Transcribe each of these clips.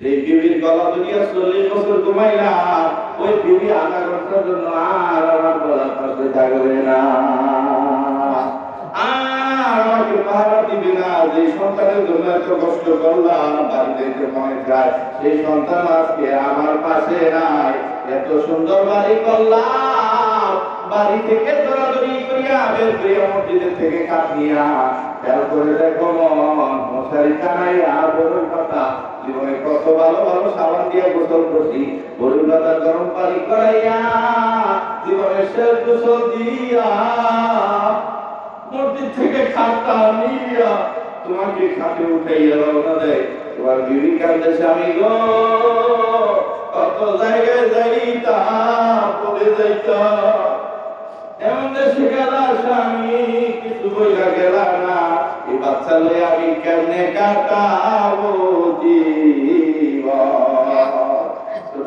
এই বিবির গলা দুনিয়া চল্লিশ বছর ঘুমাইলাম ওই বিবি আধা ঘণ্টার জন্য আর আমার গলার পাশে থাকবে না। এত আমার পাশে নাই। এত সুন্দর বাড়ি করলাম। বাড়ি থেকে দৌড়াদৌড়ি করিয়া বের করিয়া মসজিদের থেকে কাটিয়া খেয়াল করে দেখো মশারি টানাইয়া বড়ই পাতা জীবনে কত ভালো ভালো সাবান দিয়া গোসল করছি পাতা গরম পানি করাইয়া জীবনের শেষ গোসল দিয়া মসজিদ থেকে খাটটা নিয়া তোমাকে খাটে উঠাইয়া রওনা দেয়। তোমার বিবি কান্দে স্বামী গো, কত জায়গায় যাইতা বলে যাইতা এমন দেশে গেলা স্বামী, কিছু বইলা গেলা না। এই বাচ্চা লই আমি কেমনে কাটাবো?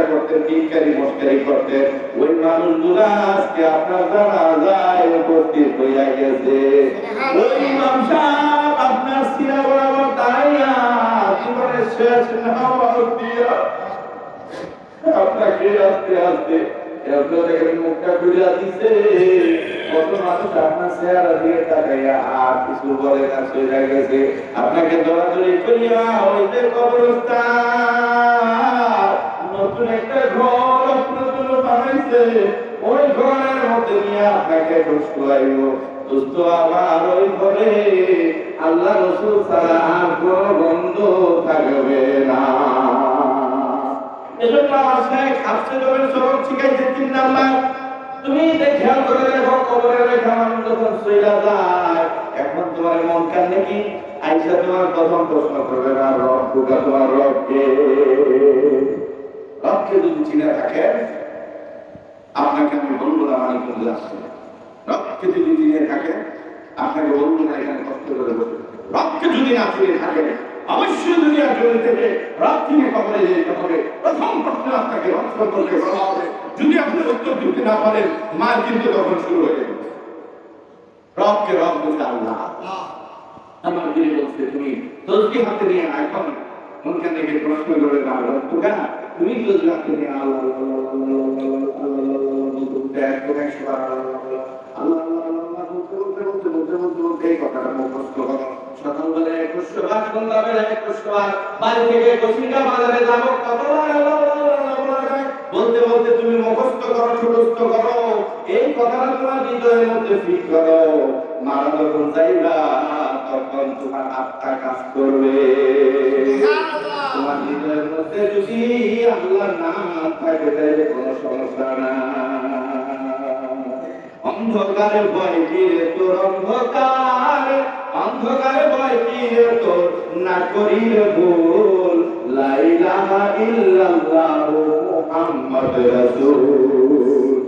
বিরোধিতা করতেন টিকারি মস্কারি করতেন ওই মানুষগুলা আজকে আপনার জানা যায় উপস্থিত হইয়া গেছে। ওই সাহেব আপনার সিনা বরাবর দাঁড়াইয়া জীবনের শেষ দিয়া। আপনাকে আস্তে মুখটা কত মানুষ আপনার দিয়ে আপনাকে দৌড়াদৌড়ি করিয়া ওই কবরস্থান। নতুন একটা ঘর জন্য বানাইছে। ওই ঘরের মধ্যে নিয়ে আপনাকে ঢুসকুয়াইব দোস্ত, আমার ওই ঘরে আল্লাহ রসুল ছাড়া আর কোনো বন্ধ থাকবে না। এজন্য আমার শেখ হাফসে জমের সবক শিখাইছে তিন নাম্বার। তুমি দেখ করে দেখো কবরে রেখা মানুষ যখন সইলা যায়, এখন তোমার মন কান নাকি? আইসা তোমার প্রথম প্রশ্ন করবে না, রব বুকা তোমার রবকে যদি চিনে থাকে আপনাকে আমি বলব মানে রবকে যদি চিনে থাকে আপনাকে বলব এখানে কষ্ট করে বসে রবকে যদি না চিনে থাকে, অবশ্যই দুনিয়া জমি থেকে রাত থেকে কবরে যেতে হবে প্রথম প্রশ্ন আপনাকে সম্পর্কে বলা হবে। যদি আপনি উত্তর দিতে না পারেন মার কিন্তু তখন শুরু হয়ে যাবে। রবকে রব বলতে আল্লাহ। আমার দিদি বলছে, তুমি তসবি হাতে নিয়ে এখন মনকে থেকে প্রশ্ন করে না রব না তুমি হাতে নিয়ে আল্লাহ আল্লাহ বলতে বলতে তুমি মুখস্থ করো ঠুটস্থ করো এই কথাটা তোমার হৃদয়ের মধ্যে ফিট করো মারা যখন যাইবা তখন তোমার আত্মা কাজ করবে নাম থাকবে তাইলে কোনো সমস্যা না অন্ধকার ভয় কি তোর অন্ধকার? অন্ধকার ভয় কি তোর? না করি রে ভুল লাইলাহা ইল্লাল্লাহু মুহাম্মদ রাসূল।